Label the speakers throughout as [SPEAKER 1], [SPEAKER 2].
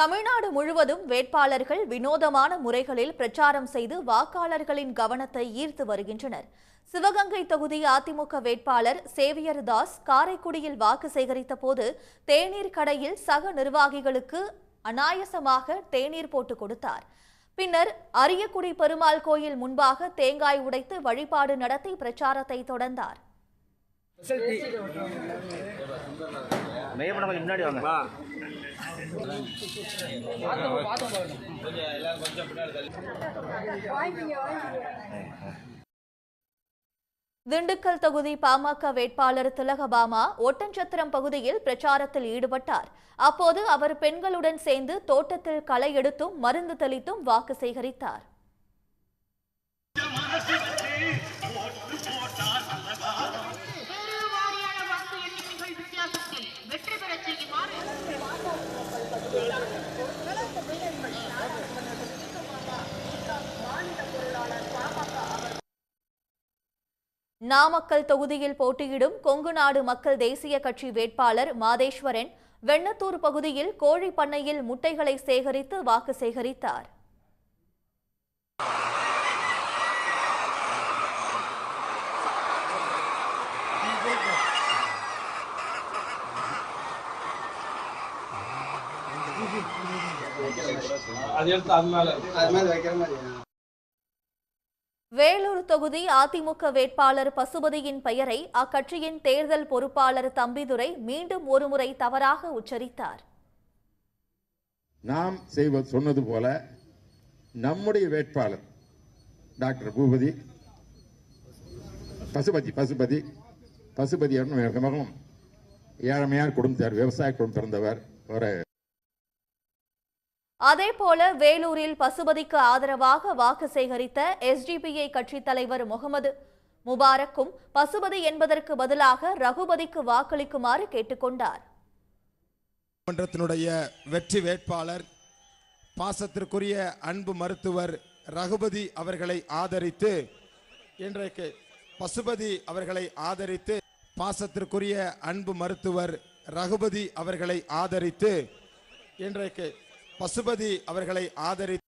[SPEAKER 1] தமிழ்நாடு முழுவதும் வேட்பாளர்கள் வினோதமான முறைகளில் பிரச்சாரம் செய்து வாக்காளர்களின் கவனத்தை ஈர்த்து வருகின்றனர். சிவகங்கை தொகுதி அதிமுக வேட்பாளர் சேவியர் தாஸ் காரைக்குடியில் வாக்கு சேகரித்த போது தேநீர் கடையில் சக நிர்வாகிகளுக்கு அனாயசமாக தேநீர் போட்டு கொடுத்தார். பின்னர் அரியக்குடி பெருமாள் கோயில் முன்பாக தேங்காய் உடைத்து வழிபாடு நடத்தி பிரச்சாரத்தை தொடர்ந்தார்.
[SPEAKER 2] முன்னாடி வாங்க.
[SPEAKER 1] திண்டுக்கல் தொகுதி பாமக வேட்பாளர் திலகபாமா ஒட்டஞ்சத்திரம் பகுதியில் பிரச்சாரத்தில் ஈடுபட்டார். அப்போது அவர் பெண்களுடன் சேர்ந்து தோட்டத்தில் களை எடுத்தும் மருந்து தெளித்தும் வாக்கு சேகரித்தார். நாமக்கல் தொகுதியில் போட்டியிடும் கொங்கு நாடு மக்கள் தேசிய கட்சி வேட்பாளர் மாதேஸ்வரன் வெண்ணத்தூர் பகுதியில் கோழி பண்ணையில் முட்டைகளை சேகரித்து வாக்கு சேகரித்தார். வேலூர் தொகுதி அதிமுக வேட்பாளர் பசுபதியின் பெயரை அக்கட்சியின் தேர்தல் பொறுப்பாளர் தம்பிதுரை மீண்டும் ஒருமுறை தவறாக உச்சரித்தார்.
[SPEAKER 3] நாம் செய்வது சொன்னது போல நம்முடைய வேட்பாளர் டாக்டர் பூபதி பசுபதி பசுபதி பசுபதி என்னும் குடும்பத்தார் விவசாய குடும்பம் பிறந்தவர் ஒரு
[SPEAKER 1] அதேபோல வேலூரில் பசுபதிக்கு ஆதரவாக வாக்கு சேகரித்த எஸ்டிபிஐ கட்சித் தலைவர் முகமது முபாரக்கும் பசுபதி என்பதற்கு பதிலாக ரகுபதிக்கு வாக்களிக்குமாறு கேட்டுக்கொண்டார்.
[SPEAKER 4] மன்றத்தினுடைய வெற்றி வேட்பாளர் பாசத்திற்குரிய அன்பு மருத்துவர் ரகுபதி அவர்களை ஆதரித்து இன்றைக்கு பசுபதி அவர்களை ஆதரித்து பாசத்திற்குரிய அன்பு மருத்துவர் ரகுபதி அவர்களை ஆதரித்து இன்றைக்கு பசுபதி அவர்களை ஆதரித்து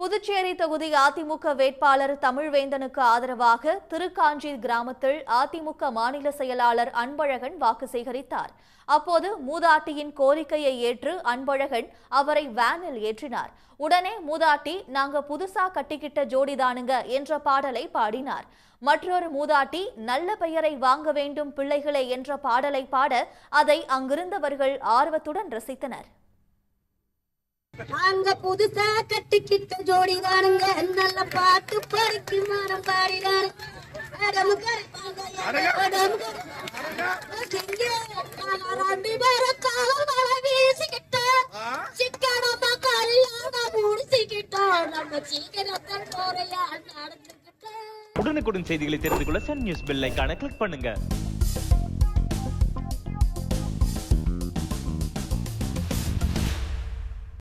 [SPEAKER 1] புதுச்சேரி தொகுதி அதிமுக வேட்பாளர் தமிழ்வேந்தனுக்கு ஆதரவாக திருக்காஞ்சி கிராமத்தில் அதிமுக மாநில செயலாளர் அன்பழகன் வாக்கு சேகரித்தார். அப்போது மூதாட்டியின் கோரிக்கையை ஏற்று அன்பழகன் அவரை வேனில் ஏற்றினார். உடனே மூதாட்டி நாங்க புதுசா கட்டிக்கிட்ட ஜோடிதானுங்க என்ற பாடலை பாடினார். மற்றொரு மூதாட்டி நல்ல பெயரை வாங்க வேண்டும் பிள்ளைகளே என்ற பாடலை பாட அதை அங்கிருந்தவர்கள் ஆர்வத்துடன் ரசித்தனர்.
[SPEAKER 5] நாங்க புதுசா கட்டிக்கிட்ட ஜோடிதானுங்க நல்ல பாட்டு பறிக்கு மரம் பாடினாரு சிக்கனமா கல்யாணம் முடிச்சுக்கிட்டோம். நம்ம சீக்கிரத்தில் நடந்துக்கிட்டோம்
[SPEAKER 2] உடனுக்குடன் செய்திகளை தெரிந்து கொள்ள சன் நியூஸ் பெல் ஐக்கான கிளிக் பண்ணுங்க.